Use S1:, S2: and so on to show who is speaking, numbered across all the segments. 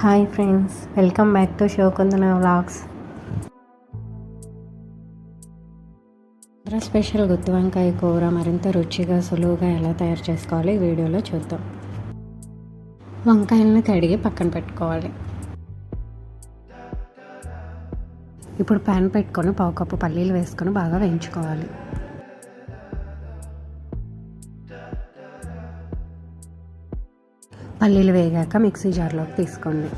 S1: Hi friends welcome back to Shivakundana vlogs. Special గుత్తి వంకాయ కూర మరింత రుచిగా సులువుగా ఎలా తయారు చేసుకోవాలి ఈ వీడియోలో చూద్దాం. వంకాయలను కడిగి పక్కన పెట్టుకోవాలి. ఇప్పుడు ప్యాన్ పెట్టుకొని పావు కప్పు పల్లీలు వేసుకొని బాగా వేయించుకోవాలి. పల్లీలు వేగాక మిక్సీ జార్లోకి తీసుకోండి.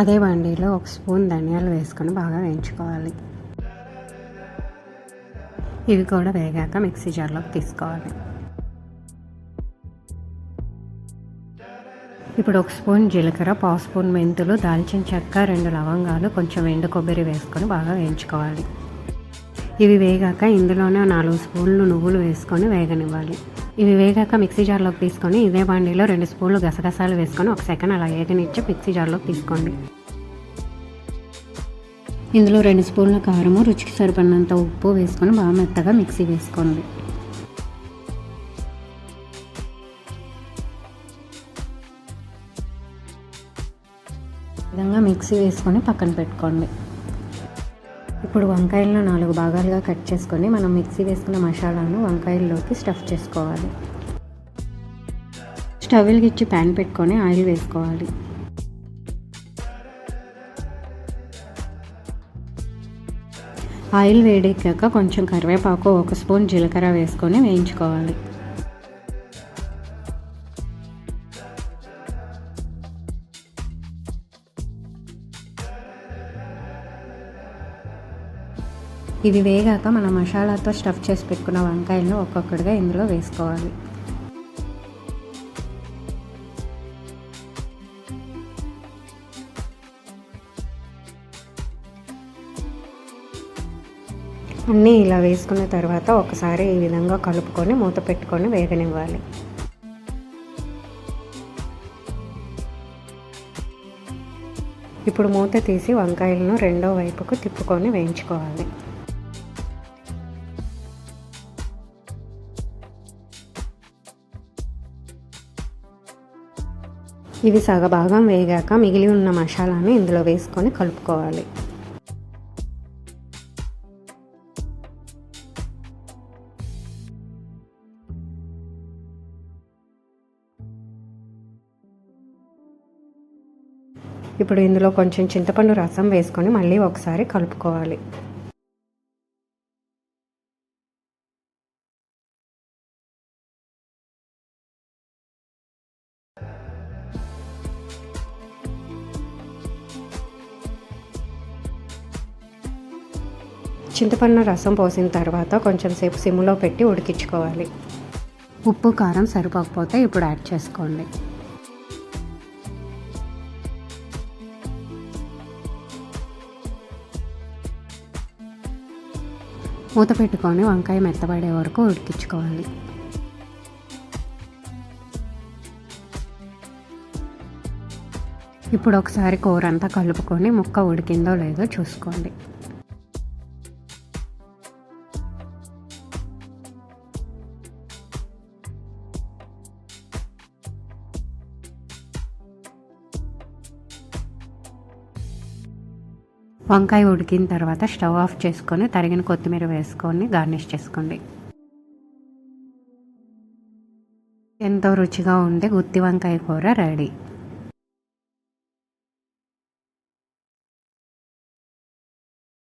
S1: అదే బండిలో ఒక స్పూన్ ధనియాలు వేసుకొని బాగా వేయించుకోవాలి. ఇవి కూడా వేగాక మిక్సీ జార్లోకి తీసుకోవాలి. ఇప్పుడు ఒక స్పూన్ జీలకర్ర పావు స్పూన్ మెంతులు దాల్చిన చెక్క రెండు లవంగాలు కొంచెం ఎండు కొబ్బరి వేసుకొని బాగా వేయించుకోవాలి. ఇవి వేగాక ఇందులోనే నాలుగు స్పూన్లు నువ్వులు వేసుకొని వేగనివ్వాలి. ఇవి వేగాక మిక్సీ జార్లోకి తీసుకొని ఇదే బాండీలో రెండు స్పూన్లు గసగసాలు వేసుకొని ఒక సెకండ్ అలా వేగనిచ్చి మిక్సీ జార్లోకి తీసుకోండి. ఇందులో రెండు స్పూన్ల కారము రుచికి సరిపడినంత ఉప్పు వేసుకొని బాగా మెత్తగా మిక్సీ వేసుకోండి. విధంగా మిక్సీ వేసుకొని పక్కన పెట్టుకోండి. ఇప్పుడు వంకాయలను నాలుగు భాగాలుగా కట్ చేసుకొని మనం మిక్సీ వేసుకున్న మసాలాను వంకాయల్లోకి స్టఫ్ చేసుకోవాలి. స్టవ్ వెలిగించి ప్యాన్ పెట్టుకొని ఆయిల్ వేసుకోవాలి. ఆయిల్ వేడెక్కాక కొంచెం కరివేపాకు ఒక స్పూన్ జీలకర్ర వేసుకొని వేయించుకోవాలి. ఇవి వేగాక మన మసాలాతో స్టఫ్ చేసి పెట్టుకున్న వంకాయలను ఒక్కొక్కటిగా ఇందులో వేసుకోవాలి. అన్నీ ఇలా వేసుకున్న తర్వాత ఒకసారి ఈ విధంగా కలుపుకొని మూత పెట్టుకొని వేగనివ్వాలి. ఇప్పుడు మూత తీసి వంకాయలను రెండో వైపుకు తిప్పుకొని వేయించుకోవాలి. ఇవి సగభాగం వేగాక మిగిలి ఉన్న మసాలాను ఇందులో వేసుకొని కలుపుకోవాలి. ఇప్పుడు ఇందులో కొంచెం చింతపండు రసం వేసుకొని మళ్ళీ ఒకసారి కలుపుకోవాలి. చింతపండు రసం పోసిన తర్వాత కొంచెం సేపు సిమ్లో పెట్టి ఉడికించుకోవాలి. ఉప్పు కారం సరిపోకపోతే ఇప్పుడు యాడ్ చేసుకోండి. మూత పెట్టుకొని వంకాయ మెత్తబడే వరకు ఉడికించుకోవాలి. ఇప్పుడు ఒకసారి కూర అంతా కలుపుకొని ముక్క ఉడికిందో లేదో చూసుకోండి. వంకాయ ఉడికిన తర్వాత స్టవ్ ఆఫ్ చేసుకొని తరిగిన కొత్తిమీర వేసుకొని గార్నిష్ చేసుకోండి. ఎంతో రుచిగా ఉండే గుత్తి వంకాయ కూర రెడీ.